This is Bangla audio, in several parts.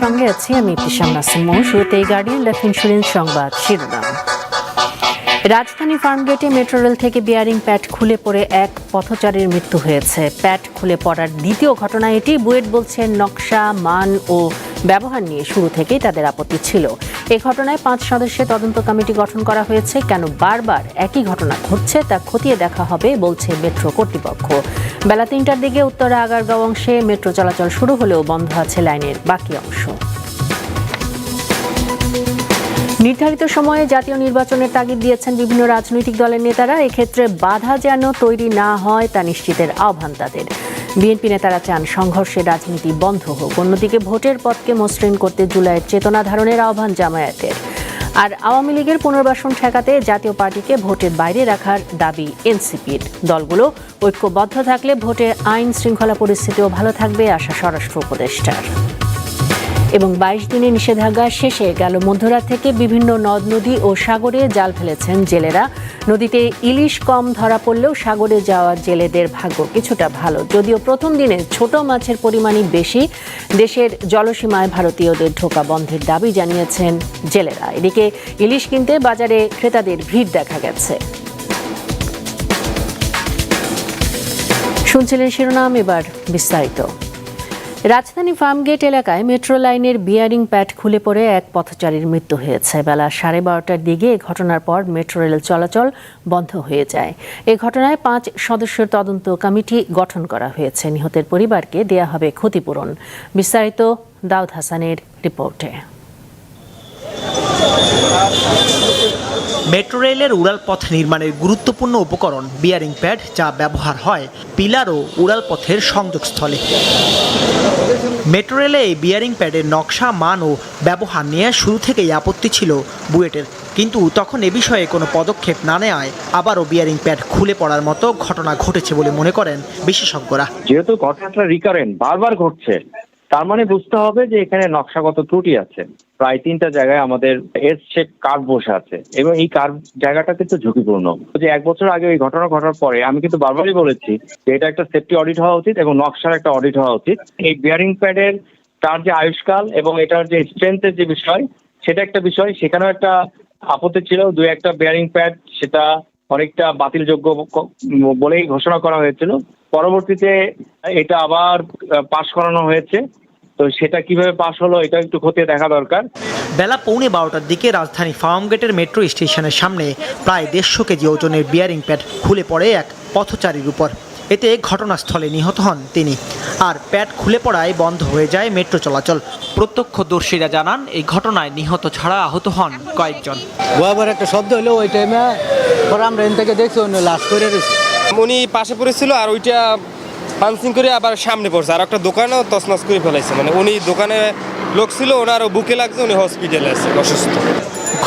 সঙ্গে আছি আমি ইতিশাম সিমো শুরুতে গার্ডিয়ান লাইফ ইন্স্যুরেন্স সংবাদ শিরোনাম। রাজধানী ফার্মগেটে মেট্রো রেল থেকে বিয়ারিং প্যাড খুলে পড়ে এক পথচারীর মৃত্যু হয়েছে। প্যাড খুলে পড়ার দ্বিতীয় ঘটনা এটি। বুয়েট বলছেন নকশা, মান ও ব্যবহার নিয়ে শুরু থেকেই তাদের আপত্তি ছিল। এ ঘটনায় পাঁচ সদস্যের তদন্ত কমিটি গঠন করা হয়েছে। কেন বারবার একই ঘটনা ঘটছে তা খতিয়ে দেখা হবে, বলছে মেট্রো কর্তৃপক্ষ। বেলা তিনটার দিকে উত্তরা আগারগাঁও অংশে মেট্রো চলাচল শুরু হলেও বন্ধ আছে লাইনের বাকি অংশ। নির্ধারিত সময়ে জাতীয় নির্বাচনের তাগিদ দিয়েছেন বিভিন্ন রাজনৈতিক দলের নেতারা। এক্ষেত্রে বাধা যেন তৈরি না হয় তা নিশ্চিতের আহ্বান তাদের। বিএনপি নেতারা চান সংঘর্ষের রাজনীতি বন্ধ হোক। অন্যদিকে ভোটের পথকে মসৃণ করতে জুলাইয়ের চেতনা ধারণের আহ্বান জামায়াতের। আর আওয়ামী লীগের পুনর্বাসন ঠেকাতে জাতীয় পার্টিকে ভোটের বাইরে রাখার দাবি এনসিপির। দলগুলো ঐক্যবদ্ধ থাকলে ভোটে আইন শৃঙ্খলা পরিস্থিতিও ভালো থাকবে, আশা স্বরাষ্ট্র উপদেষ্টার। এবং বাইশ দিনের নিষেধাজ্ঞা শেষে গেল মধ্যরাত থেকে বিভিন্ন নদ, নদী ও সাগরে জাল ফেলেছেন জেলেরা। নদীতে ইলিশ কম ধরা পড়লেও সাগরে যাওয়া জেলেদের ভাগ্য কিছুটা ভালো। যদিও প্রথম দিনে ছোট মাছের পরিমাণই বেশি, দেশের জলসীমায় ভারতীয়দের ঢোকা বন্ধের দাবি জানিয়েছেন জেলেরা। এদিকে ইলিশ কিনতে বাজারে ক্রেতাদের ভিড় দেখা গেছে। শুনছিলেন শিরোনাম, এবার বিস্তারিত। রাজধানী ফার্মগেট এলাকায় মেট্রো লাইনের বিয়ারিং প্যাড খুলে পড়ে এক পথচারীর মৃত্যু হয়েছে। বেলা সাড়ে বারোটার দিকে এ ঘটনার পর মেট্রো রেল চলাচল বন্ধ হয়ে যায়। এ ঘটনায় পাঁচ সদস্যের তদন্ত কমিটি গঠন করা হয়েছে। নিহতের পরিবারকে দেয়া হবে ক্ষতিপূরণ। বিস্তারিত দাউদ হাসানের রিপোর্টে। মেট্রো রেলের উড়াল পথ নির্মাণের গুরুত্বপূর্ণ উপকরণ বিয়ারিং প্যাড যা ব্যবহার হয় পিলার ও উড়াল পথের সংযোগস্থলে। মেট্রো রেলে এই বিয়ারিং প্যাডের নকশা, মান ও ব্যবহার নিয়ে শুরু থেকেই আপত্তি ছিল বুয়েটের। কিন্তু তখন এ বিষয়ে কোনো পদক্ষেপ না নেওয়ায় আবারও বিয়ারিং প্যাড খুলে পড়ার মতো ঘটনা ঘটেছে বলে মনে করেন বিশেষজ্ঞরা। যেহেতু ঘটনাটা রিকারেন্ট বারবার ঘটছে। তার মানে বুঝতে হবে যে এখানে নকশাগত ত্রুটি আছে। প্রায় তিনটা জায়গায় আমাদের এস শেপ কার্ভ বসে আছে এবং এই কার্ভ জায়গাটা কিন্তু ঝুঁকিপূর্ণ। যে এক বছর আগে ওই ঘটনা ঘটার পরে আমি কিন্তু বারবারই বলেছি যে এটা একটা সেফটি অডিট হওয়া উচিত এবং নকশার একটা অডিট হওয়া উচিত। এই বিয়ারিং প্যাডের তার যে আয়ুষ্কাল এবং এটার যে স্ট্রেংথের যে বিষয়, সেটা একটা বিষয়। সেখানেও একটা আপত্তি ছিল, দুই একটা বিয়ারিং প্যাড সেটা অনেকটা বাতিলযোগ্য বলেই ঘোষণা করা হয়েছিল। পরবর্তীতে এটা আবার পাশ করানো হয়েছে। তো সেটা কীভাবে পাশ হলো এটা একটু খতিয়ে দেখা দরকার। বেলা পৌনে বারোটার দিকে রাজধানী ফার্মগেটের মেট্রো স্টেশনের সামনে প্রায় দেড়শো কেজি ওজনের বিয়ারিং প্যাড খুলে পড়ে এক পথচারীর উপর। এতে ঘটনাস্থলে নিহত হন তিনি। আর প্যাড খুলে পড়ায় বন্ধ হয়ে যায় মেট্রো চলাচল। প্রত্যক্ষদর্শীরা জানান এই ঘটনায় নিহত ছাড়া আহত হন কয়েকজন। ভয়াবহ একটা শব্দ হলো ওই টাইমে পরে আমরা এন থেকে দেখছি অন্য লাশ করে রয়েছে। উনি পাশে পড়েছিল আর ওইটা পাঞ্চিং করে আবার সামনে পড়ছে। আর একটা দোকানেও তছনছ করে ফেলাইছে। মানে উনি দোকানে লোক ছিল, ওনারও বুকে লাগছে, উনি হসপিটালে আছে, অসুস্থ।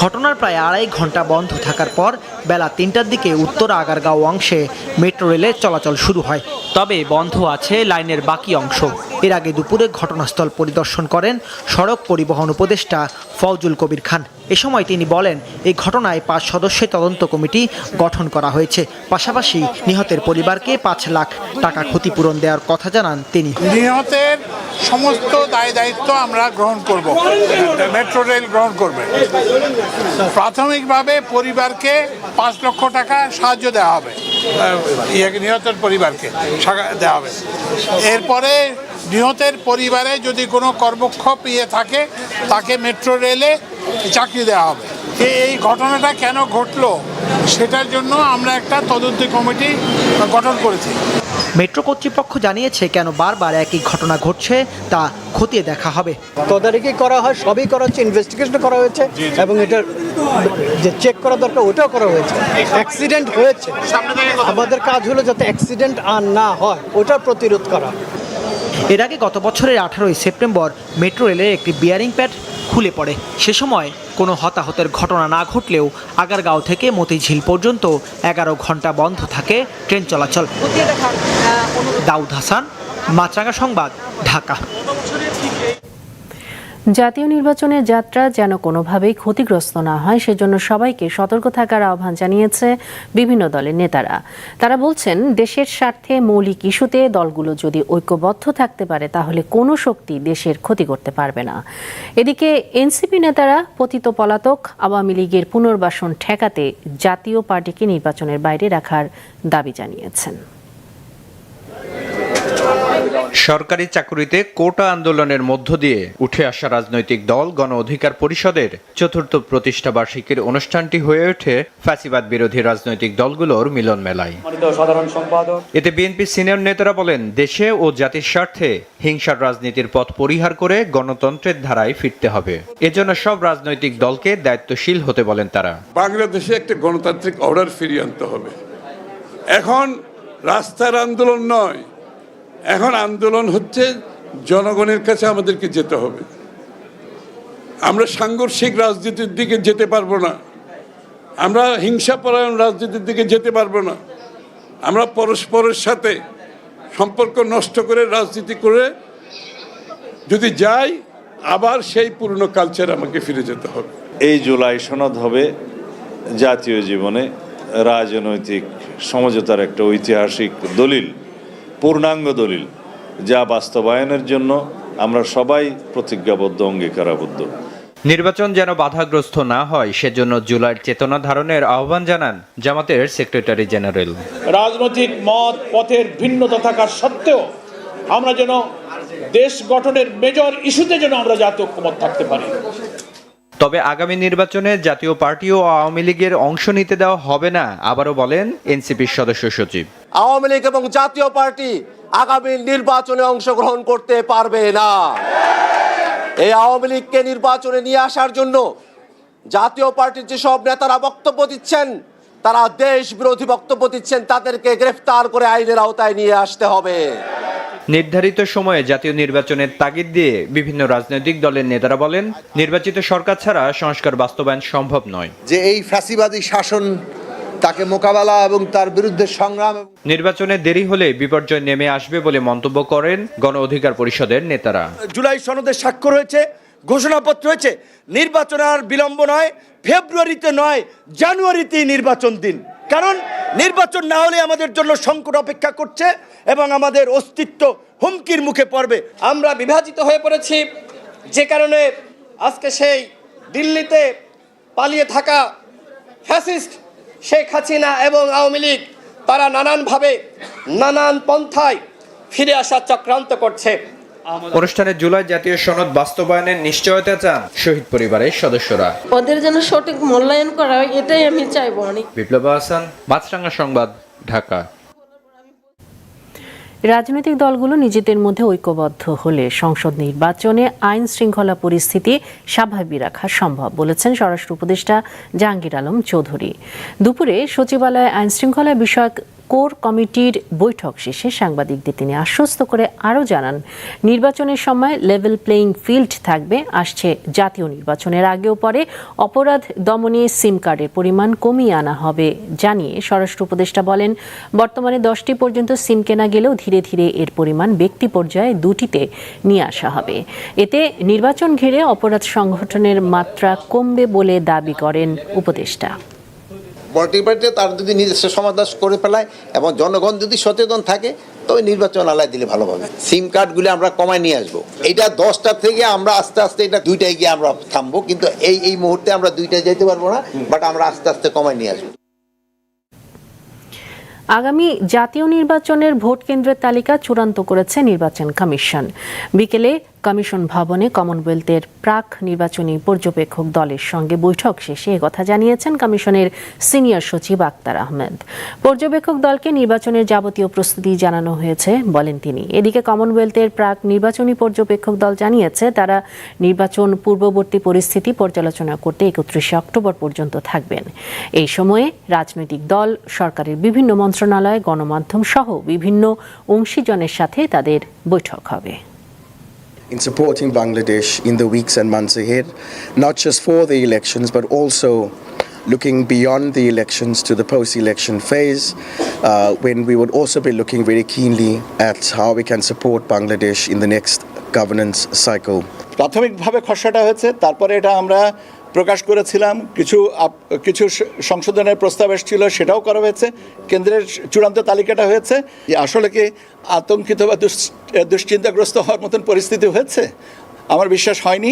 ঘটনার প্রায় আড়াই ঘণ্টা বন্ধ থাকার পর বেলা তিনটার দিকে উত্তর আগারগাঁও অংশে মেট্রো রেলের চলাচল শুরু হয়। তবে বন্ধ আছে লাইনের বাকি অংশ। এর আগে দুপুরে ঘটনাস্থল পরিদর্শন করেন সড়ক পরিবহন উপদেষ্টা ফৌজুল কবির খান। এ সময় তিনি বলেন, এই ঘটনায় পাঁচ সদস্যের তদন্ত কমিটি গঠন করা হয়েছে। পাশাপাশি নিহতের পরিবারকে পাঁচ লাখ টাকা ক্ষতিপূরণ দেওয়ার কথা জানান তিনি। নিহতের সমস্ত দায় দায়িত্ব আমরা গ্রহণ করব। মেট্রো রেল গ্রহণ করবে। প্রাথমিকভাবে পরিবারকে পাঁচ লক্ষ টাকা সাহায্য দেওয়া হবে। ইয়ে নিহতের পরিবারকে দেওয়া হবে। এরপরে নিহতের পরিবারে যদি কোনো কর্মক্ষোভ ইয়ে থাকে তাকে মেট্রো রেলে চাকরি দেওয়া হবে। যে এই ঘটনাটা কেন ঘটলো সেটার জন্য আমরা একটা তদন্ত কমিটি গঠন করেছি। মেট্রো কর্তৃপক্ষ জানিয়েছে কেন বারবার একই ঘটনা ঘটছে তা খতিয়ে দেখা হবে। তদারকি করা হয় সবই করা হচ্ছে ইনভেস্টিগেশন করা হয়েছে এবং এটার যে চেক করা দরকার ওটাও করা হয়েছে। অ্যাক্সিডেন্ট হয়েছে। আমাদের কাজ হলো যাতে অ্যাক্সিডেন্ট আর না হয় ওটা প্রতিরোধ করা। এর আগে গত বছরের আঠারোই সেপ্টেম্বর মেট্রো রেলের একটি বিয়ারিং প্যাড খুলে পড়ে। সে সময় কোনো হতাহতের ঘটনা না ঘটলেও আগারগাঁও থেকে মতিঝিল পর্যন্ত এগারো ঘণ্টা বন্ধ থাকে ট্রেন চলাচল। দাউদ হাসান মাছরাঙ্গা সংবাদ ঢাকা। জাতীয় নির্বাচনের যাত্রা যেন কোনোভাবেই ক্ষতিগ্রস্ত না হয়, সেজন্য সবাইকে সতর্ক থাকার আহ্বান জানিয়েছে বিভিন্ন দলের নেতারা। তারা বলছেন, দেশের স্বার্থে মৌলিক ইস্যুতে দলগুলো যদি ঐক্যবদ্ধ থাকতে পারে, তাহলে কোনো শক্তি দেশের ক্ষতি করতে পারবে না। এদিকে এনসিপি নেতারা, পতিত পলাতক, আওয়ামী লীগের পুনর্বাসন ঠেকাতে জাতীয় পার্টিকে নির্বাচনের বাইরে রাখার দাবি জানিয়েছেন। সরকারি চাকুরিতে কোটা আন্দোলনের মধ্য দিয়ে উঠে আসা রাজনৈতিক দল গণ অধিকার পরিষদের চতুর্থ প্রতিষ্ঠা বার্ষিকীর অনুষ্ঠানটি হয়ে ওঠে ফ্যাসিবাদ বিরোধী রাজনৈতিক দলগুলোর মিলন মেলায়। এতে বিএনপি সিনিয়র নেতারা বলেন দেশে ও জাতির স্বার্থে হিংসার রাজনীতির পথ পরিহার করে গণতন্ত্রের ধারায় ফিরতে হবে। এজন্য সব রাজনৈতিক দলকে দায়িত্বশীল হতে বলেন তারা। বাংলাদেশে একটা গণতান্ত্রিক অর্ডার ফিরিয়ে আনতে হবে। এখন রাস্তার আন্দোলন নয় এখন আন্দোলন হচ্ছে, জনগণের কাছে আমাদেরকে যেতে হবে। আমরা সাংঘর্ষিক রাজনীতির দিকে যেতে পারব না। আমরা হিংসাপরায়ণ রাজনীতির দিকে যেতে পারব না। আমরা পরস্পরের সাথে সম্পর্ক নষ্ট করে, রাজনীতি করে যদি যাই, আবার সেই পুরনো কালচার আমাকে ফিরে যেতে হবে। এই জুলাই সনদ হবে জাতীয় জীবনে রাজনৈতিক সমঝোতার একটা ঐতিহাসিক দলিল। পূর্ণাঙ্গ দলিল যা বাস্তবায়নের জন্য আমরা সবাই প্রতিজ্ঞাবদ্ধ অঙ্গীকারাবদ্ধ। নির্বাচন যেন বাধাগ্রস্ত না হয় সেজন্য জুলাইয়ের চেতনা ধারণের আহ্বান জানান জামাতের সেক্রেটারি জেনারেল। রাজনৈতিক মত পথের ভিন্নতা থাকা সত্ত্বেও আমরা যেন দেশ গঠনের মেজর ইস্যুতে যেন আমরা জাতীয় ঐক্যমত থাকতে পারি। তবে আগামী নির্বাচনে জাতীয় পার্টি ও আওয়ামী লীগের অংশ নিতে দেওয়া হবে না, আবারও বলেন এনসিপির সদস্য সচিব। আওয়ামী লীগ এবং জাতীয় পার্টি আগামী নির্বাচনে অংশগ্রহণ করতে পারবে না। এই আওয়ামী লীগকে নির্বাচনে নিয়ে আসার জন্য জাতীয় পার্টির যেসব নেতারা বক্তব্য দিচ্ছেন, তারা দেশ বিরোধী বক্তব্য দিচ্ছেন, তাদেরকে গ্রেফতার করে আইনের আওতায় নিয়ে আসতে হবে। নির্ধারিত সময়ে জাতীয় নির্বাচনের তাগিদ দিয়ে বিভিন্ন রাজনৈতিক দলের নেতারা বলেন নির্বাচিত সরকার ছাড়া সংস্কার বাস্তবায়ন সম্ভব নয়। যে এই ফ্যাসিবাদী শাসন তাকে মোকাবেলা এবং তার বিরুদ্ধে সংগ্রাম নির্বাচনে দেরি হলে বিপর্যয় নেমে আসবে বলে মন্তব্য করেন গণ অধিকার পরিষদের নেতারা। জুলাই সনদে স্বাক্ষর হয়েছে ঘোষণাপত্র হয়েছে নির্বাচন আর বিলম্ব নয় ফেব্রুয়ারিতে নয় জানুয়ারিতেই নির্বাচন দিন। কারণ নির্বাচন না হলে আমাদের জন্য সংকট অপেক্ষা করছে এবং আমাদের অস্তিত্ব হুমকির মুখে পড়বে। আমরা বিভাজিত হয়ে পড়েছি যে কারণে আজকে সেই দিল্লিতে পালিয়ে থাকা ফ্যাসিস্ট শেখ হাসিনা এবং আওয়ামী লীগ, তারা নানানভাবে নানান পন্থায় ফিরে আসার চক্রান্ত করছে। অনুষ্ঠানে জুলাই জাতীয় সনদ বাস্তবায়নের নিশ্চয়তা চান শহীদ পরিবারের সদস্যরা। ওদের যেন সঠিক মূল্যায়ন করা হয় এটাই আমি চাইব অনেক। বিপ্লব হাসান মাছরাঙ্গা সংবাদ ঢাকা। রাজনৈতিক দলগুলো নিজেদের মধ্যে ঐক্যবদ্ধ হলে সংসদ নির্বাচনে আইন শৃঙ্খলা পরিস্থিতি স্বাভাবিক রাখা সম্ভব বলেছেন স্বরাষ্ট্র উপদেষ্টা জাহাঙ্গীর আলম চৌধুরী। দুপুরে সচিবালয়ে আইন শৃঙ্খলা বিষয়ক কোর কমিটির বৈঠক শেষে সাংবাদিকদের তিনি আশ্বস্ত করে আরও জানান, নির্বাচনের সময় লেভেল প্লেইং ফিল্ড থাকবে, আসছে জাতীয় নির্বাচনের আগেও পরে অপরাধ দমনে সিম কার্ডের পরিমাণ কমিয়ে আনা হবে জানিয়ে স্বরাষ্ট্র উপদেষ্টা বলেন, বর্তমানে দশটি পর্যন্ত সিম কেনা গেলেও ধীরে ধীরে এর পরিমাণ ব্যক্তি পর্যায়ে দুটিতে নিয়ে আসা হবে। এতে নির্বাচন ঘিরে অপরাধ সংগঠনের মাত্রা কমবে বলে দাবি করেন উপদেষ্টা। পলিটিক্যাল তার যদি নিজস্ব সমাধান করে ফেলায় এবং জনগণ যদি সচেতন থাকে তবে নির্বাচন আলায় দিলে ভালো হবে। সিম কার্ডগুলি আমরা কমায় নিয়ে আসব। এটা দশটা থেকে আমরা আস্তে আস্তে এটা দুইটায় গিয়ে আমরা থামবো, কিন্তু এই এই মুহূর্তে আমরা দুইটায় যেতে পারব না বাট আমরা আস্তে আস্তে কমায় নিয়ে আসব। আগামী জাতীয় নির্বাচনের ভোট কেন্দ্রের তালিকা চূড়ান্ত করেছে নির্বাচন কমিশন। বিকেলে কমিশন ভবনে কমনওয়েলথের প্রাক নির্বাচনী পর্যবেক্ষক দলের সঙ্গে বৈঠক শেষে কথা জানিয়েছেন কমিশনের সিনিয়র সচিব আক্তার আহমেদ। পর্যবেক্ষক দলকে নির্বাচনের যাবতীয় প্রস্তুতি জানানো হয়েছে বলেন তিনি। এদিকে কমনওয়েলথের প্রাক নির্বাচনী পর্যবেক্ষক দল জানিয়েছে, তারা নির্বাচন পূর্ববর্তী পরিস্থিতি পর্যালোচনা করতে একত্রিশে অক্টোবর পর্যন্ত থাকবেন। এই সময়ে রাজনৈতিক দল, সরকারের বিভিন্ন মন্ত্রণালয়, গণমাধ্যম সহ বিভিন্ন অংশীজনের সাথে তাদের বৈঠক হবে। in supporting Bangladesh in the weeks and months ahead, not just for the elections, but also looking beyond the elections to the post election phase, uh, when we would also be looking very keenly at how we can support Bangladesh in the next governance cycle. প্রাথমিকভাবে খসড়াটা হয়েছে তারপরে এটা আমরা প্রকাশ করেছিলাম, কিছু কিছু সংশোধনের প্রস্তাব এসেছিল, সেটাও করা হয়েছে, কেন্দ্রের চূড়ান্ত তালিকাটা হয়েছে। যে আসলে কি আতঙ্কিত বা দুশ্চিন্তাগ্রস্ত হওয়ার মতন পরিস্থিতি হয়েছে? আমার বিশ্বাস হয়নি।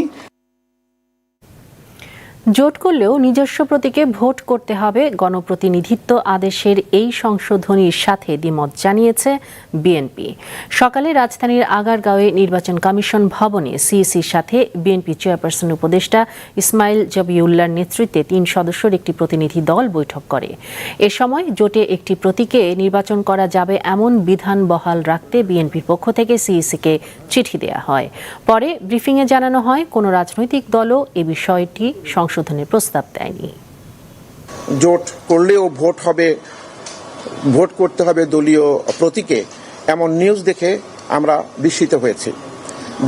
জোট করলেও নিজস্ব প্রতীকে ভোট করতে হবে। গণপ্রতিনিধিত্ব আদেশের এই সংশোধনীর সাথে দ্বিমত জানিয়েছে বিএনপি। সকালে রাজধানীর আগারগাঁওয়ে নির্বাচন কমিশন ভবনে সিইসির সাথে বিএনপি চেয়ারপারসন উপদেষ্টা ইসমাইল জবিউল্লার নেতৃত্বে তিন সদস্যের একটি প্রতিনিধি দল বৈঠক করে। এ সময় জোটে একটি প্রতীকে নির্বাচন করা যাবে এমন বিধান বহাল রাখতে বিএনপির পক্ষ থেকে সিইসিকে চিঠি দেওয়া হয়। পরে ব্রিফিংয়ে জানানো হয়, কোনো রাজনৈতিক দলও এ বিষয়টি সংশোধনের প্রস্তাব দেয়নি। জোট করলেও ভোট হবে, ভোট করতে হবে দলীয় প্রতীকে, এমন নিউজ দেখে আমরা বিস্মিত হয়েছি।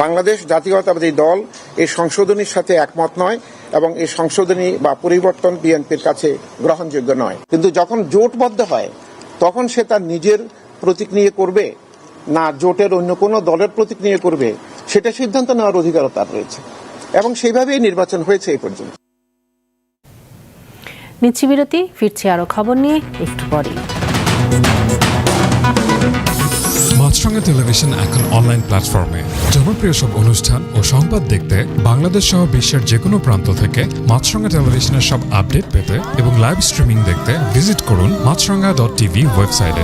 বাংলাদেশ জাতীয়তাবাদী দল এই সংশোধনীর সাথে একমত নয় এবং এই সংশোধনী বা পরিবর্তন বিএনপির কাছে গ্রহণযোগ্য নয়। কিন্তু যখন জোটবদ্ধ হয়, তখন সে তার নিজের প্রতীক নিয়ে করবে, না জোটের অন্য কোনো দলের প্রতীক নিয়ে করবে, সেটা সিদ্ধান্ত নেওয়ার অধিকারও তার রয়েছে। এবং সেইভাবেই নির্বাচন হয়েছে এই পর্যন্ত। নিচ্ছি বিরতি ফিরছি আরও খবর নিয়ে একটু পরেই। মাছরাঙা টেলিভিশন এখন অনলাইন প্ল্যাটফর্মে। জনপ্রিয় সব অনুষ্ঠান ও সংবাদ দেখতে বাংলাদেশ সহ বিশ্বের যে কোনো প্রান্ত থেকে মাছরাঙা টেলিভিশনের সব আপডেট পেতে এবং লাইভ স্ট্রিমিং দেখতে ভিজিট করুন মাছরাঙা ডট টিভি ওয়েবসাইটে।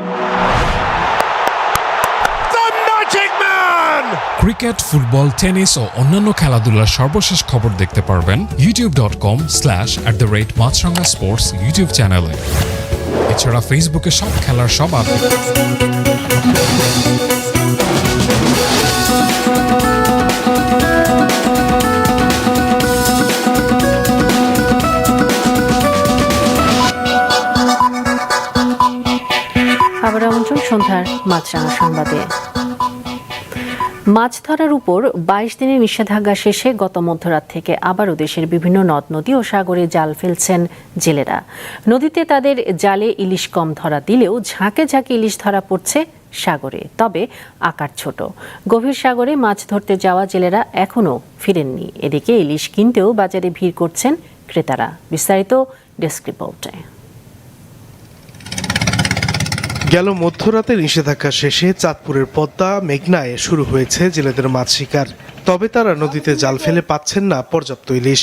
ক্রিকেট, ফুটবল, টেনিস ও অন্যান্য খেলাধুলার সর্বশেষ খবর দেখতে পারবেন YouTube dot com slash at the rate Maasranga sports YouTube চ্যানেলে এছাড়া ফেসবুকে সব খেলার সব আবার আমন্ত্রণ সন্ধ্যার মাছরাঙা সংবাদে। মাছ ধরার উপর বাইশ দিনের নিষেধাজ্ঞা শেষে গত মধ্যরাত থেকে আবারও দেশের বিভিন্ন নদ, নদী ও সাগরে জাল ফেলছেন জেলেরা। নদীতে তাদের জালে ইলিশ কম ধরা দিলেও ঝাঁকে ঝাঁকে ইলিশ ধরা পড়ছে সাগরে, তবে আকার ছোট। গভীর সাগরে মাছ ধরতে যাওয়া জেলেরা এখনও ফিরেননি। এদিকে ইলিশ কিনতেও বাজারে ভিড় করছেন ক্রেতারা। বিস্তারিত ডেস্ক রিপোর্টে। গেল মধ্যরাতে নিষেধাজ্ঞা শেষে চাঁদপুরের পদ্মা মেঘনায় শুরু হয়েছে জেলেদের মাছ শিকার। তবে তারা নদীতে জাল ফেলে পাচ্ছেন না পর্যাপ্ত ইলিশ।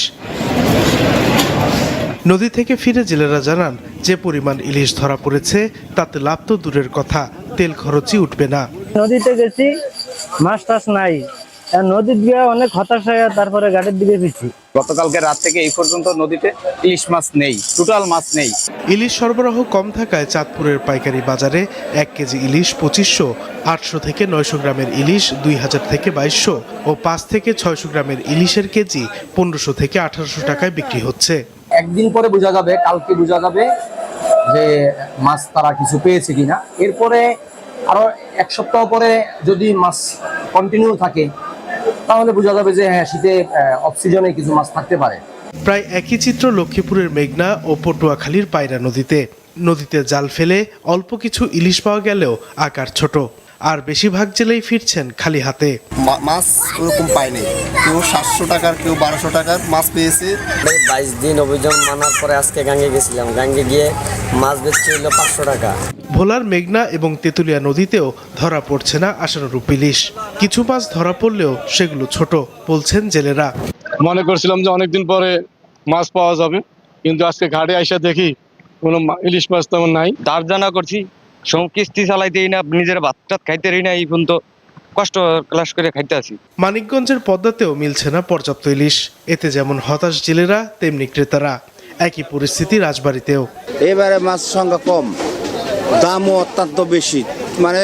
নদী থেকে ফিরে জেলেরা জানান, যে পরিমাণ ইলিশ ধরা পড়েছে, তাতে লাভ তো দূরের কথা, তেল খরচই উঠবে না। নদীতে গেছি, মাছ টাছ নাই। নদীর গিয়ে অনেক হতাশ হয়ে তারপরে ঘাটের দিকে ফিরছি গতকালকে রাত থেকে এই পর্যন্ত নদীতে ইলিশ মাছ নেই টোটাল মাছ নেই। ইলিশ সরবরাহ কম থাকায় চাঁদপুরের পাইকারি বাজারে এক কেজি ইলিশ পঁচিশশো আটশো থেকে নয়শো গ্রামের ইলিশ দুই হাজার থেকে বাইশশো ও পাঁচ থেকে ছয়শো গ্রামের ইলিশের কেজি পনেরোশো থেকে আঠারোশো টাকায় বিক্রি হচ্ছে। একদিন পরে বোঝা যাবে কালকে বোঝা যাবে যে মাছ তারা কিছু পেয়েছে কিনা। এরপরে আরও এক সপ্তাহ পরে যদি মাছ কন্টিনিউ থাকে তাহলে বোঝা যাবে যে হ্যাঁ শীতে অক্সিজনে কিছু মাছ থাকতে পারে। প্রায় একই চিত্র লক্ষ্মীপুরের মেঘনা ও পটুয়াখালীর পায়রা নদীতে। নদীতে জাল ফেলে অল্প কিছু ইলিশ পাওয়া গেলেও আকার ছোট। আর বেশিরভাগ জেলেই ফিরছেন খালি হাতে। মা- মাছ ওরকম পাইনি। কেউ সাতশো টাকার কেউ বারোশো টাকার মাছ পেয়েছে। বাইশ দিন অভিযান মানার পরে আজকে গাঙ্গে গেছিলাম। গাঙ্গে গিয়ে মাছ বেচছে হলো পাঁচশো টাকা। ভোলার মেঘনা এবং তেঁতুলিয়া নদীতেও ধরা পড়ছে না আশানুরূপ ইলিশ। কিছু মাছ ধরা পড়লেও সেগুলো ছোট বলছেন জেলেরা। মনে করছিলাম যে অনেকদিন পরে মাছ পাওয়া যাবে কিন্তু আজকে ঘাটে আইসা দেখি কোনো মা- ইলিশ মাছ তেমন নাই। ধার জানা করছি সব কিস্তি চালাইতেই না নিজের ভাত টাত খাইতে রই না এই পর্যন্ত কষ্ট ক্লাস করে খাইতে আছি। মানিকগঞ্জের পদ্মাতেও মিলছে না পর্যাপ্ত ইলিশ। এতে যেমন হতাশ জেলেরা তেমনি ক্রেতারা। একই পরিস্থিতি রাজবাড়িতেও। এবারে মাছ সংখ্যা কম। দামও অত্যন্ত বেশি। মানে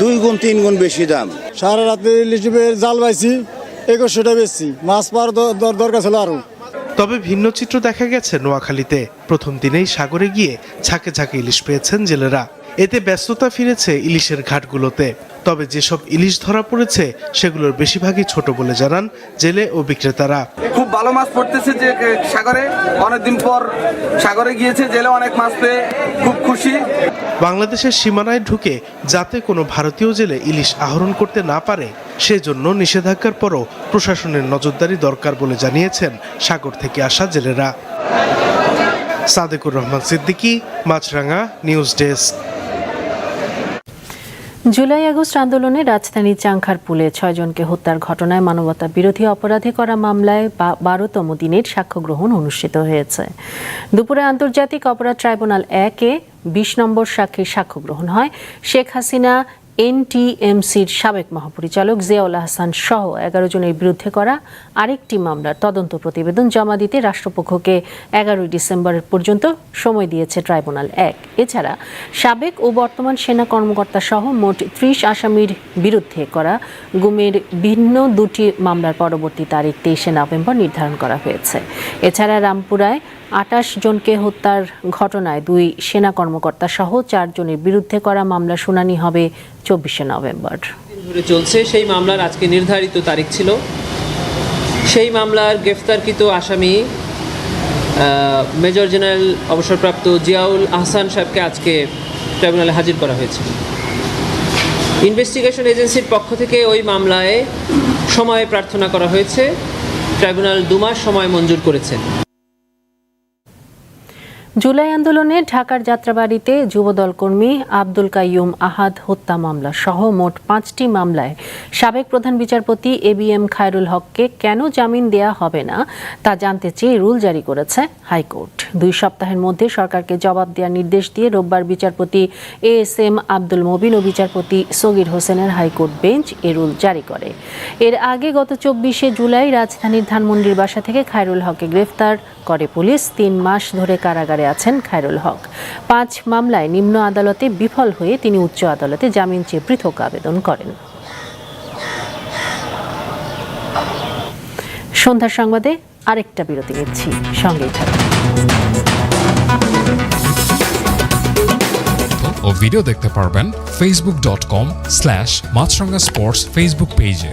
দুই গুণ তিন গুণ বেশি দাম। সারা রাতে ইলিশ জাল পাইছি একুশশোটা বেশি মাছ পাওয়ার দরকার ছিল আরও। তবে ভিন্ন চিত্র দেখা গেছে নোয়াখালীতে। প্রথম দিনেই সাগরে গিয়ে ঝাঁকে ঝাঁকে ইলিশ পেয়েছেন জেলেরা। এতে ব্যস্ততা ফিরেছে ইলিশের ঘাটগুলোতে। তবে যেসব ইলিশ ধরা পড়েছে, সেগুলোর বেশিরভাগই ছোট বলে জানান জেলে ও বিক্রেতারা। খুব ভালো মাছ পড়তেছে যে সাগরে। অনেকদিন পর সাগরে গিয়েছে জেলে অনেক মাছ পেয়ে খুব খুশি। বাংলাদেশের সীমানায় ঢুকে যাতে কোনো ভারতীয় জেলে ইলিশ আহরণ করতে না পারে, সেজন্য নিষেধাজ্ঞার পরও প্রশাসনের নজরদারি দরকার বলে জানিয়েছেন সাগর থেকে আসা জেলেরা। Sadekur Rahman Siddiqui, Maasranga, news desk. July August আন্দোলনে রাজধানীর চাংখারপুলে ছয়জনকে হত্যার ঘটনায় মানবতা বিরোধী অপরাধে করা মামলায় বারোতম দিনের সাক্ষ্য গ্রহণ অনুষ্ঠিত হয়েছে। দুপুরে আন্তর্জাতিক অপরাধ ট্রাইব্যুনাল একে বিশ নম্বর সাক্ষীর সাক্ষ্য গ্রহণ হয়। শেখ হাসিনা এনটিএমসির সাবেক মহাপরিচালক জিয়াউল আহসান সহ এগারো জনের বিরুদ্ধে করা আরেকটি মামলার তদন্ত প্রতিবেদন জমা দিতে রাষ্ট্রপক্ষকে এগারোই ডিসেম্বর পর্যন্ত সময় দিয়েছে ট্রাইব্যুনাল এক। এছাড়া সাবেক ও বর্তমান সেনা কর্মকর্তা সহ মোট ত্রিশ আসামির বিরুদ্ধে করা গুমের ভিন্ন দুটি মামলার পরবর্তী তারিখ তেইশে নভেম্বর নির্ধারণ করা হয়েছে। এছাড়া রামপুরায় আটাশ জনকে হত্যার ঘটনায় দুই সেনা কর্মকর্তা সহ চারজনের বিরুদ্ধে করা মামলা শুনানি হবে চব্বিশে নভেম্বর। চলছে, সেই মামলার আজকে নির্ধারিত তারিখ ছিল। সেই মামলার গ্রেফতারকৃত আসামি মেজর জেনারেল অবসরপ্রাপ্ত জিয়াউল আহসান সাহেবকে আজকে ট্রাইব্যুনালে হাজির করা হয়েছে। ইনভেস্টিগেশন এজেন্সির পক্ষ থেকে ওই মামলায় সময়ে প্রার্থনা করা হয়েছে। ট্রাইব্যুনাল দু মাস সময় মঞ্জুর করেছেন জুলাই আন্দোলনে ঢাকার যাত্রাবাড়িতে যুবদল কর্মী আব্দুল কাইয়ুম আহাদ হত্যা মামলা সহ মোট পাঁচটি মামলায় সাবেক প্রধান বিচারপতি এ বি এম খায়রুল হককে কেন জামিন দেয়া হবে না তা জানতে চেয়ে রুল জারি করেছে হাইকোর্ট। দুই সপ্তাহের মধ্যে সরকারকে জবাব দেওয়ার নির্দেশ দিয়ে রোববার বিচারপতি A S M Abdul Mobin ও বিচারপতি সগির হোসেনের হাইকোর্ট বেঞ্চ এ রুল জারি করে। এর আগে গত চব্বিশে জুলাই রাজধানীর ধানমন্ডির বাসা থেকে খায়রুল হককে গ্রেফতার করে পুলিশ তিন মাস ধরে কারাগারে আছেন খায়রুল হক। পাঁচ মামলায় নিম্ন আদালতে বিফল হয়ে তিনি উচ্চ আদালতে জামিন চেয়ে পৃথক আবেদন করেন। সন্ধ্যার সংবাদে আরেকটা বিরতি নিচ্ছি সঙ্গেই থাকুন। ও ভিডিও দেখতে পারবেন Facebook dot com slash Maasranga sports Facebook পেজে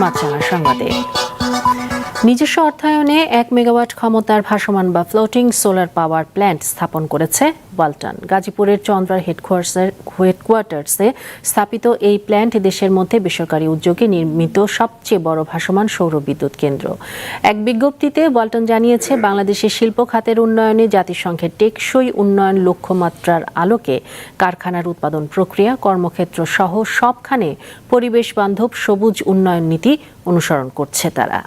সন্ধ্যার মাছরাঙা সংবাদে নিজস্ব অর্থায়নে এক মেগাওয়াট ক্ষমতার ভাসমান বা ফ্লোটিং সোলার পাওয়ার প্ল্যান্ট স্থাপন করেছে ওয়ালটন। গাজীপুরের চন্দ্রার হেডকোয়ার্টার্সের হেডকোয়ার্টার্সে স্থাপিত এই প্ল্যান্ট দেশের মধ্যে বেসরকারি উদ্যোগে নির্মিত সবচেয়ে বড় ভাসমান সৌর বিদ্যুৎ কেন্দ্র। এক বিজ্ঞপ্তিতে ওয়ালটন জানিয়েছে, বাংলাদেশের শিল্প খাতের উন্নয়নে জাতিসংঘের টেকসই উন্নয়ন লক্ষ্যমাত্রার আলোকে কারখানার উৎপাদন প্রক্রিয়া, কর্মক্ষেত্র সহ সবখানে পরিবেশ বান্ধব সবুজ উন্নয়ন নীতি অনুসরণ করছে তারা।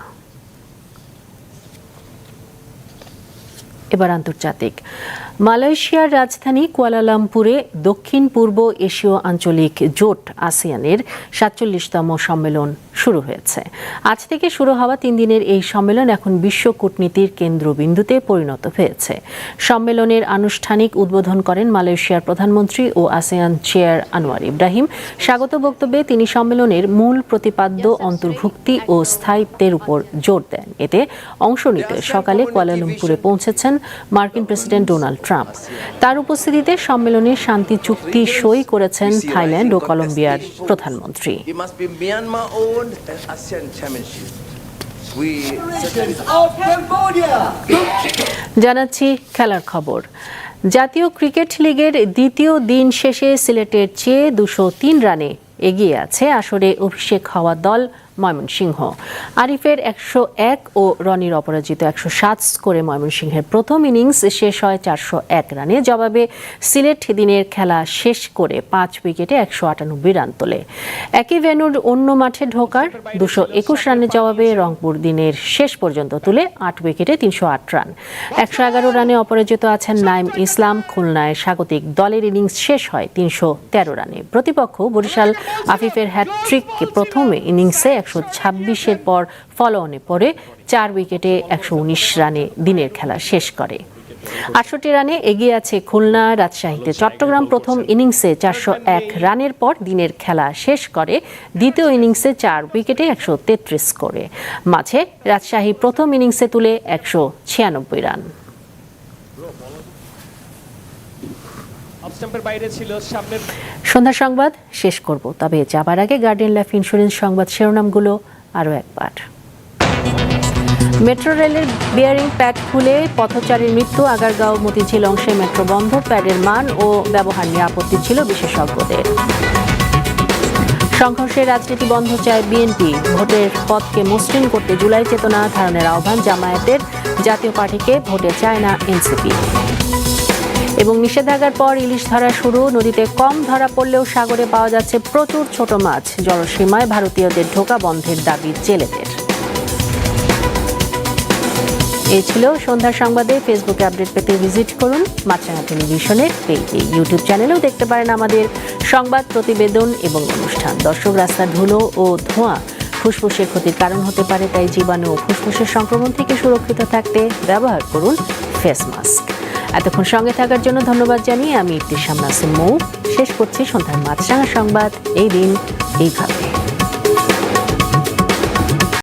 এবার আন্তর্জাতিক। মালয়েশিয়ার রাজধানী কুয়ালালামপুরে দক্ষিণ পূর্ব এশীয় আঞ্চলিক জোট আসিয়ানের সাতচল্লিশতম সম্মেলন শুরু হয়েছে। আজ থেকে শুরু হওয়া তিন দিনের এই সম্মেলন এখন বিশ্ব কূটনীতির কেন্দ্রবিন্দুতে পরিণত হয়েছে। সম্মেলনের আনুষ্ঠানিক উদ্বোধন করেন মালয়েশিয়ার প্রধানমন্ত্রী ও আসিয়ান চেয়ার আনোয়ার ইব্রাহিম। স্বাগত বক্তব্যে তিনি সম্মেলনের মূল প্রতিপাদ্য, অন্তর্ভুক্তি ও স্থায়িত্বের উপর জোর দেন। এতে অংশ নিতে সকালে কুয়ালালামপুরে পৌঁছেছেন মার্কিন প্রেসিডেন্ট ডোনাল্ড ট্রাম্প। তার উপস্থিতিতে সম্মেলনে শান্তি চুক্তি সই করেছেন থাইল্যান্ড ও কলম্বিয়ার প্রধানমন্ত্রী। জানাচ্ছি খেলার খবর। জাতীয় ক্রিকেট লিগের দ্বিতীয় দিন শেষে সিলেটের চেয়ে দুশো তিন রানে এগিয়ে আছে আসরে অভিষেক হওয়া দল ময়মনসিংহ। আরিফের একশো এক ও রনির অপরাজিত একশো সাত স্কোরে ময়মনসিংহের প্রথম ইনিংস শেষ হয় চারশো এক রানে, জবাবে সিলেট দিনের খেলা শেষ করে পাঁচ উইকেটে একশো আটানব্বই রান তোলে। একই ভেন্যুর অন্য মাঠে ঢোকার দুশো একুশ রানের জবাবে রংপুর দিনের শেষ পর্যন্ত তুলে আট উইকেটে তিনশো আট রান। একশো এগারো রানে অপরাজিত আছেন নাইম ইসলাম। খুলনায় স্বাগতিক দলের ইনিংস শেষ হয় তিনশো তেরো রানে। প্রতিপক্ষ বরিশাল আফিফের হ্যাট্রিক প্রথমে ইনিংসে একশো ছাব্বিশের পর ফলো অনে পড়ে, চার উইকেটে একশো উনিশ রানে দিনের খেলা শেষ করে। আটষট্টি রানে এগিয়ে আছে খুলনা, রাজশাহীতে চট্টগ্রাম প্রথম ইনিংসে চারশো এক রানের পর দিনের খেলা শেষ করে, দ্বিতীয় ইনিংসে চার উইকেটে একশো তেত্রিশ করে। মাঝে রাজশাহী প্রথম ইনিংসে তুলে একশো ছিয়ানব্বই রান। সন্ধ্যা সংবাদ শেষ করব, তবে যাবার আগে গার্ডিয়ান লাইফ ইন্স্যুরেন্স সংবাদ শিরোনামগুলো আরও একবার। মেট্রো রেলের বিয়ারিং প্যাড খুলে পথচারীর মৃত্যু, আগারগাঁও মতিঝিল অংশে মেট্রো বন্ধ, প্যাডের মান ও ব্যবহার নিয়ে আপত্তি ছিল বিশেষজ্ঞদের। সংঘর্ষের রাজনীতি বন্ধ চায় বিএনপি, ভোটের পথকে মসৃণ করতে জুলাই চেতনা ধারণের আহ্বান জামায়াতের জাতীয় পার্টিকে, ভোটে চায় না এনসিপি। এবং নিষেধাজ্ঞার পর ইলিশ ধরা শুরু। নদীতে কম ধরা পড়লেও সাগরে পাওয়া যাচ্ছে প্রচুর ছোট মাছ। জলসীমায় ভারতীয়দের ঢোকা বন্ধের দাবি জেলেদের। এই ছিল সন্ধ্যার সংবাদে। ফেসবুকে আপডেট পেতে ভিজিট করুন মাছরাঙা টেলিভিশনের পেজে। ইউটিউব চ্যানেলেও দেখতে পারেন আমাদের সংবাদ, প্রতিবেদন এবং অনুষ্ঠান। দর্শক রাস্তার ধুলো ও ধোঁয়া ফুসফুসের ক্ষতির কারণ হতে পারে, তাই জীবাণু ও ফুসফুসের সংক্রমণ থেকে সুরক্ষিত থাকতে ব্যবহার করুন ফেস মাস্ক। এতক্ষণ সঙ্গে থাকার জন্য ধন্যবাদ জানিয়ে আমি একটি সামনা মৌ। শেষ করছি সন্ধ্যার মাছরাঙা সংবাদ। এই দিন এইভাবে।